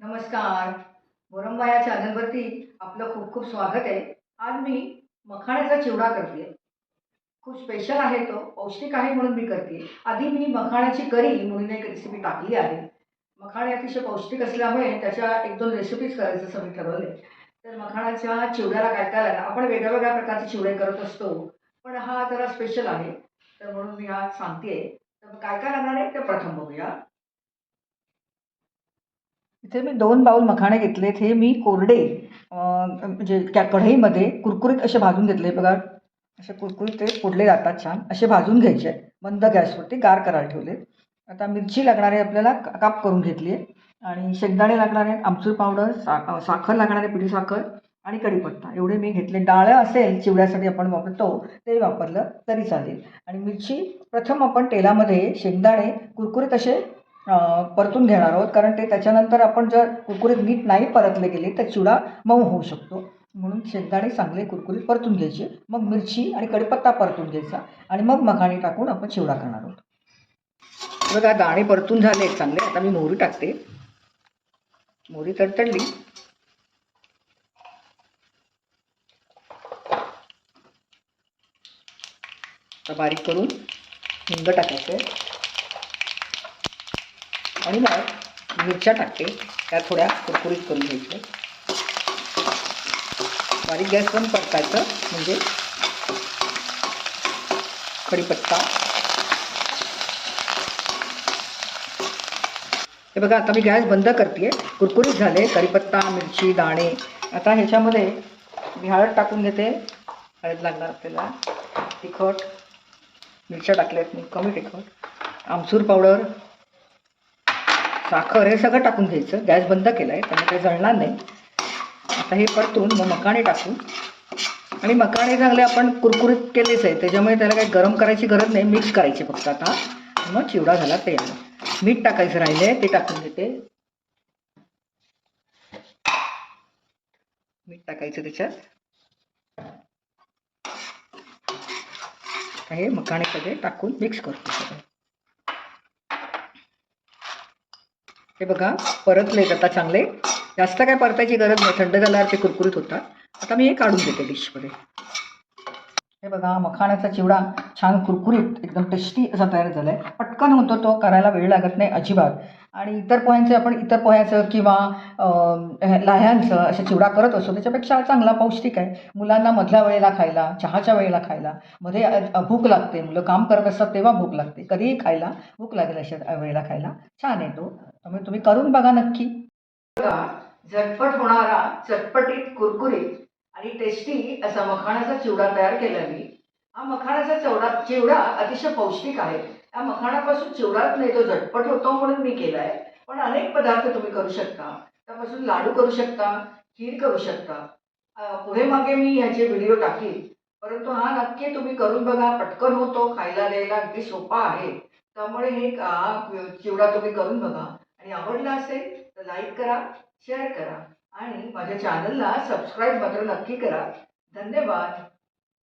नमस्कार. मोरंबा या चॅनलवरती आपलं खूप खूप स्वागत आहे. आज मी मखाण्याचा चिवडा करते खूप स्पेशल आहे तो पौष्टिक आहे म्हणून मी करते आधी मी मखाण्याची करी म्हणून एक रेसिपी टाकली आहे. मखाणे अतिशय पौष्टिक असल्यामुळे त्याच्या एक दोन रेसिपीज करायचं असं मी ठरवले तर मखाण्याच्या चिवड्याला काय काय लागणार आपण वेगळ्या वेगळ्या प्रकारचे चिवडे करत असतो पण हा जरा स्पेशल आहे. तर म्हणून मी हा सांगते तर काय काय लागणार आहे ते प्रथम बघूया. इथे मी दोन बाऊल मखाणे घेतलेत हे मी कोरडे म्हणजे त्या कढईमध्ये कुरकुरीत असे भाजून घेतले. बघा असे कुरकुरीत ते फोडले जातात छान. असे भाजून घ्यायचे. मंद गॅसवरती गार करायला ठेवले. आता मिरची लागणारे आपल्याला का- काप करून घेतली आहे. आणि शेंगदाणे लागणारे आमचूर पावडर सा साखर लागणारे पिठी साखर आणि कढीपत्ता. एवढे मी घेतले. डाळं असेल चिवड्यासाठी आपण वापरतो ते वापरलं तरी चालेल. आणि मिरची प्रथम आपण तेलामध्ये शेंगदाणे कुरकुरीत असे परतून घेणार आहोत. कारण ते त्याच्यानंतर आपण जर कुरकुरीत नीट नाही परतले गेले तर चिवडा मऊ होऊ शकतो. म्हणून शेंगदाणे चांगले कुरकुरीत परतून घ्यायचे. मग मिरची आणि कडीपत्ता परतून घ्यायचा. आणि मग मखाणी टाकून आपण चिवडा करणार आहोत. बघा दाणे परतून झाले चांगले. आता मी मोहरी टाकते. मोहरी तडतडली. बारीक करून हिंग टाकायचं. आणि मग मिरच्या टाकते. त्या थोड्या कुरकुरीत करून घ्यायच्या बारीक गॅस पण परतायचं म्हणजे कढीपत्ता. हे बघा आता मी गॅस बंद करते कुरकुरीत झाले कढीपत्ता मिरची दाणे. आता ह्याच्यामध्ये मी हळद टाकून घेते. हळद लागणार आपल्याला. तिखट. मिरच्या टाकल्यात मी कमी तिखट. आमचूर पावडर. साखर हे सगळं टाकून घ्यायचं. गॅस बंद केला आहे त्यामुळे काही जळणार नाही. आता हे परतून मग मकाणे टाकू. आणि मकाणे चांगले आपण कुरकुरीत केलेच आहे. त्याच्यामुळे त्याला काही गरम करायची गरज नाही. मिक्स करायची फक्त आता. मग चिवडा झाला तयार. मीठ टाकायचं राहिले ते टाकून घेते मीठ टाकायचं त्याच्यात. हे मकाणे सगळे टाकून मिक्स करतो सगळं हे बघा परतलेत आता चांगले. जास्त काय परतायची गरज नाही थंड झाल्यावर ते कुरकुरीत होतात. आता मी हे काढून घेते डिशमध्ये. हे बघा मखाण्याचा चिवडा. छान कुरकुरीत एकदम टेस्टी असा तयार झाला आहे पटकन होतो तो करायला वेळ लागत नाही अजिबात. आणि इतर पोह्यांचे आपण इतर पोह्याचं किंवा लाह्यांचं असं चिवडा करत असतो त्याच्यापेक्षा चांगला पौष्टिक आहे. मुलांना मधल्या वेळेला खायला चहाच्या वेळेला खायला मध्ये भूक लागते. मुलं काम करत असतात तेव्हा भूक लागते. कधीही खायला भूक लागेल अशा वेळेला खायला. छान आहे तो. त्यामुळे तुम्ही करून बघा नक्की. झटपट होणारा चटपटीत कुरकुरीत आणि टेस्टी असा मखाणाचा चिवडा तयार केला मी. हा मखाणाचा चिवडा चिवडा अतिशय पौष्टिक आहे. या मखाणापासून चिवडाच नाही तो झटपट होतो म्हणून मी केला आहे पण अनेक पदार्थ तुम्ही करू शकता. त्यापासून लाडू करू शकता खीर करू शकता. पुढे मागे मी ह्याचे व्हिडिओ टाकीन. परंतु हा नक्की तुम्ही करून बघा पटकन होतो खायला द्यायला अगदी सोपा आहे. त्यामुळे हे चिवडा तुम्ही करून बघा. आणि आवडला असेल तर लाईक करा शेअर करा. आणि माझ्या चॅनलला सबस्क्राईब मात्र नक्की करा. धन्यवाद.